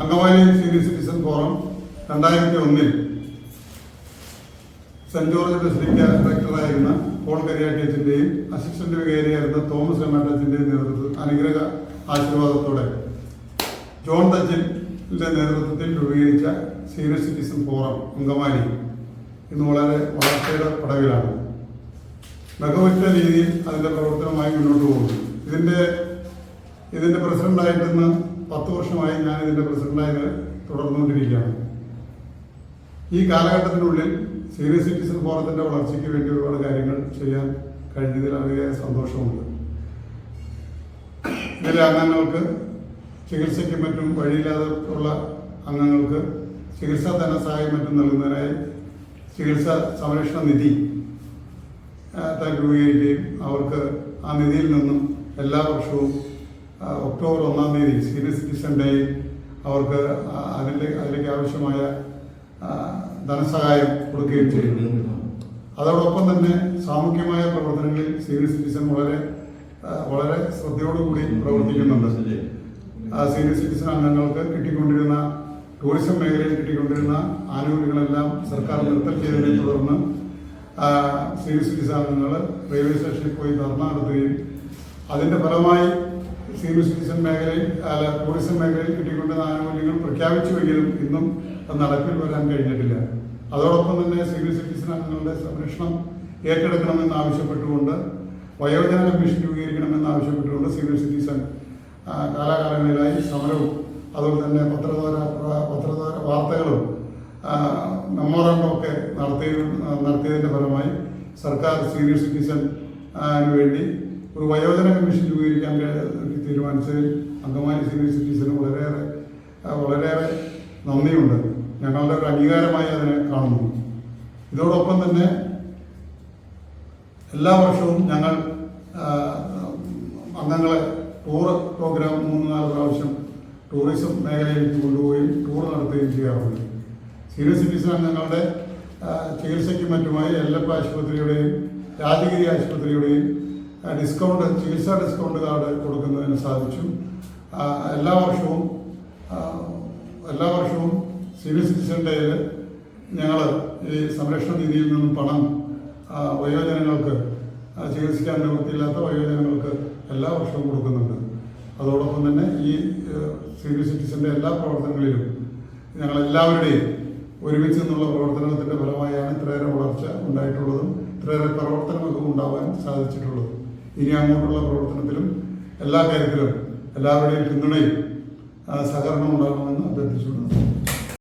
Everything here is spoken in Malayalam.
അങ്കമാലി സീനിയർ സിറ്റിസൺ ഫോറം രണ്ടായിരത്തി ഒന്നിൽ സെന്റ് ജോർജ് ബസിലിക്ക ഡയറക്ടറായിരുന്ന പോൾ കരിയാട്ടിയച്ചിന്റെയും അസിസ്റ്റന്റ് വികാരിയായിരുന്ന തോമസ് എമാറ്റച്ചിന്റെയും നേതൃത്വത്തിൽ അനുഗ്രഹ ആശീർവാദത്തോടെ ജോൺ തച്ചിന്റെ നേതൃത്വത്തിൽ രൂപീകരിച്ച സീനിയർ സിറ്റിസൺ ഫോറം അങ്കമാലി ഇന്ന് വളരെ വളർച്ചയുടെ പടവിലാണ്. മികവുറ്റ രീതിയിൽ അതിന്റെ പ്രവർത്തനമായി മുന്നോട്ട് പോകുന്നു. ഇതിന്റെ ഇതിന്റെ പ്രസിഡന്റായിട്ട് ഇന്ന് പത്ത് വർഷമായി ഞാൻ ഇതിന്റെ പ്രസിഡന്റായി തുടർന്നുകൊണ്ടിരിക്കുകയാണ്. ഈ കാലഘട്ടത്തിനുള്ളിൽ സീനിയർ സിറ്റിസൺ ഫോറത്തിന്റെ വളർച്ചയ്ക്ക് വേണ്ടി ഒരുപാട് കാര്യങ്ങൾ ചെയ്യാൻ കഴിഞ്ഞതിൽ അതിയായ സന്തോഷമുണ്ട്. ഇതിലെ അംഗങ്ങൾക്ക് ചികിത്സയ്ക്കും മറ്റും വഴിയില്ലാതെ ഉള്ള അംഗങ്ങൾക്ക് ചികിത്സാ ധനസഹായം മറ്റും നൽകുന്നതിനായി ചികിത്സാ സംരക്ഷണ നിധി രൂപീകരിക്കുകയും അവർക്ക് ആ നിധിയിൽ നിന്നും എല്ലാ വർഷവും ഒക്ടോബർ ഒന്നാം തീയതി സീനിയർ സിറ്റിസൺ ഡേയിൽ അവർക്ക് അതിന്റെ അതിലേക്ക് ആവശ്യമായ ധനസഹായം കൊടുക്കുകയും ചെയ്യുന്നു അതോടൊപ്പം തന്നെ സാമൂഹ്യമായ പ്രവർത്തനങ്ങളിൽ സീനിയർ സിറ്റിസൺ വളരെ വളരെ ശ്രദ്ധയോടുകൂടി പ്രവർത്തിക്കുന്നുണ്ട്. സീനിയർ സിറ്റിസൺ അംഗങ്ങൾക്ക് കിട്ടിക്കൊണ്ടിരുന്ന ടൂറിസം മേഖലയിൽ കിട്ടിക്കൊണ്ടിരുന്ന ആനുകൂല്യങ്ങളെല്ലാം സർക്കാർ നിർത്തൽ ചെയ്തതിനെ തുടർന്ന് സീനിയർ സിറ്റിസൺ അംഗങ്ങൾ റെയിൽവേ സ്റ്റേഷനിൽ പോയി ധർണ നടത്തുകയും അതിന്റെ ഫലമായി സീനിയർ സിറ്റിസൺ മേഖലയിൽ അല്ല ടൂറിസം മേഖലയിൽ കിട്ടിക്കൊണ്ടിരുന്ന ആനുകൂല്യങ്ങൾ പ്രഖ്യാപിച്ചുവെങ്കിലും ഇന്നും അത് നടപ്പിൽ വരാൻ കഴിഞ്ഞിട്ടില്ല. അതോടൊപ്പം തന്നെ സീനിയർ സിറ്റിസൺ അംഗങ്ങളുടെ സംരക്ഷണം ഏറ്റെടുക്കണമെന്ന് ആവശ്യപ്പെട്ടുകൊണ്ട് വയോജന കമ്മീഷൻ രൂപീകരിക്കണമെന്ന് ആവശ്യപ്പെട്ടുകൊണ്ട് സീനിയർ സിറ്റിസൺ കാലാകാലങ്ങളിലായി സമരവും അതുപോലെ തന്നെ പത്രദ്വാര പത്രദ്വാര വാർത്തകളും മെമ്മോറാണ്ടം ഒക്കെ നടത്തിയ നടത്തിയതിന്റെ ഫലമായി സർക്കാർ സീനിയർ സിറ്റിസൺ വേണ്ടി ഒരു വയോജന കമ്മീഷൻ രൂപീകരിക്കാൻ തീരുമാനിച്ചതിൽ അങ്കമാലി സീനിയർ സിറ്റിസന് വളരെയേറെ വളരെയേറെ നന്ദിയുണ്ട്. ഞങ്ങളുടെ ഒരു അംഗീകാരമായി അതിനെ കാണുന്നു. ഇതോടൊപ്പം തന്നെ എല്ലാ വർഷവും ഞങ്ങൾ അംഗങ്ങളെ ടൂർ പ്രോഗ്രാം മൂന്ന് നാല് പ്രാവശ്യം ടൂറിസം മേഖലയിലേക്ക് കൊണ്ടുപോവുകയും ടൂർ നടത്തുകയും ചെയ്യാറുണ്ട്. സീനിയർ സിറ്റിസൺ അംഗങ്ങളുടെ ചികിത്സയ്ക്കും മറ്റുമായി എല്ലപ്പ ആശുപത്രിയുടെയും രാജഗിരി ആശുപത്രിയുടെയും ഡിസ്കൗണ്ട് ചികിത്സാ ഡിസ്കൗണ്ട് കാർഡ് കൊടുക്കുന്നതിന് സാധിച്ചു. എല്ലാ വർഷവും എല്ലാ വർഷവും സിറ്റിസൺ ഡേയിൽ ഞങ്ങൾ ഈ സംരക്ഷണ നിധിയിൽ നിന്നും പണം വയോജനങ്ങൾക്ക് ചികിത്സിക്കാൻ നിവൃത്തിയില്ലാത്ത വയോജനങ്ങൾക്ക് എല്ലാ വർഷവും കൊടുക്കുന്നുണ്ട്. അതോടൊപ്പം തന്നെ ഈ സിവിൽ സീനിയർ സിറ്റിസന്റെ എല്ലാ പ്രവർത്തനങ്ങളിലും ഞങ്ങൾ എല്ലാവരുടെയും ഒരുമിച്ച് നിന്നുള്ള പ്രവർത്തനത്തിന്റെ ഫലമായാണ് ഇത്രയേറെ വളർച്ച ഉണ്ടായിട്ടുള്ളതും ഇത്രയേറെ പ്രവർത്തനങ്ങൾക്കും ഉണ്ടാവാൻ സാധിച്ചിട്ടുള്ളതും. ഇനി അങ്ങോട്ടുള്ള പ്രവർത്തനത്തിലും എല്ലാ കാര്യത്തിലും എല്ലാവരുടെയും പിന്തുണയും സഹകരണം ഉണ്ടാകണമെന്ന് അഭ്യർത്ഥിക്കുന്നു